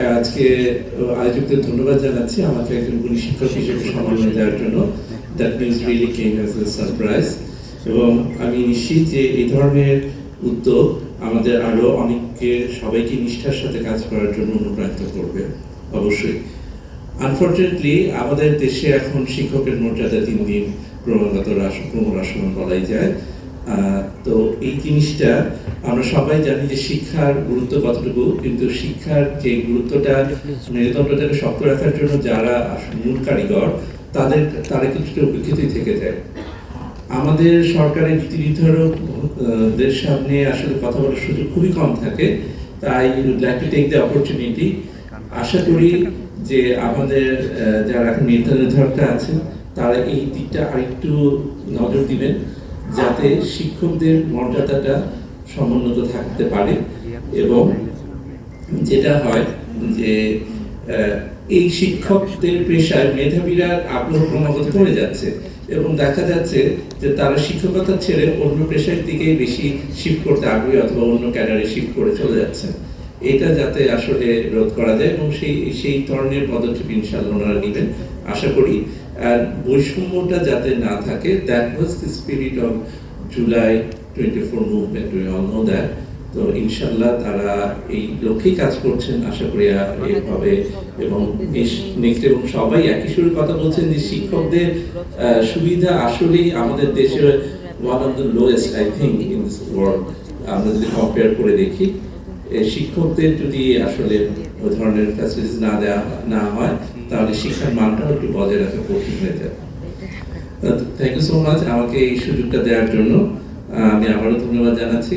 আজকে আয়োজকদের ধন্যবাদ জানাচ্ছি। আমাকে একজন গুণী শিক্ষক হিসেবে সম্মান দেওয়ার জন্য। That means really came as a surprise এবং আমি নিশ্চিত যে এই ধরনের উদ্যোগ আমাদের আরও অনেককে, সবাইকে নিষ্ঠার সাথে কাজ করার জন্য অনুপ্রাণিত করবে, অবশ্যই। আনফর্চুনেটলি আমাদের দেশে এখন শিক্ষকের মর্যাদা দিন দিন ক্রমাগত হ্রাস ক্রমহ্রাসমান বলাই যায়। তো এই জিনিসটা আমরা সবাই জানি যে শিক্ষার গুরুত্ব কতটুকু কিন্তু শিক্ষার যে গুরুত্বটা মেরুদণ্ডটাকে শক্ত রাখার জন্য যারা মূল কারিগর তাদের তারা কিছুটা উপেক্ষিতই থেকে যায়। আমাদের সরকারের নীতি নির্ধারকদের সামনে আসলে কথা বলার সুযোগ খুবই কম থাকে তাই like to take the opportunity আশা করি যে আমাদের যারা এখন নির্ধারণ নির্ধারকরা আছেন তারা এই দিকটা আরেকটু নজর দিবেন। যাতে শিক্ষকদের মর্যাদাটা সমুন্নত থাকতে পারে এবং যেটা হয় যে এই শিক্ষকদের পেশায় মেধাবীরা আগ্রহ ক্রমাগত কমে যাচ্ছে এবং দেখা যাচ্ছে যে তারা শিক্ষকতা ছেড়ে অন্য পেশার দিকে বেশি শিফট করতে আগ্রহী অথবা অন্য ক্যাডারে শিফট করে চলে যাচ্ছে। এটা যাতে আসলে রোধ করা যায় এবং সেই সেই ধরনের পদক্ষেপ ইনশাল্লাহ ওনারা নেবেন। আশা করি আর বৈষম্যটা যাতে না থাকে that was the spirit of July twenty four movement we all know that তো ইনশাল্লাহ তারা এই লক্ষ্যেই কাজ করছেন, আশা করি এভাবে এবং নেক্সট এবং সবাই একই সুরে কথা বলছেন যে শিক্ষকদের সুবিধা আসলেই আমাদের দেশের one of the lowest I think in this world আমরা যদি কম্পেয়ার করে দেখি শিক্ষকদের যদি আসলে ওই ধরনের ফ্যাসিলিটিস না দেওয়া না হয়, তাহলে শিক্ষার মানটাও একটু বজায় রাখা কঠিন হয়ে যায়। থ্যাংক ইউ সো মাচ আমাকে এই সুযোগটা দেওয়ার জন্য। আমি আবারও ধন্যবাদ জানাচ্ছি।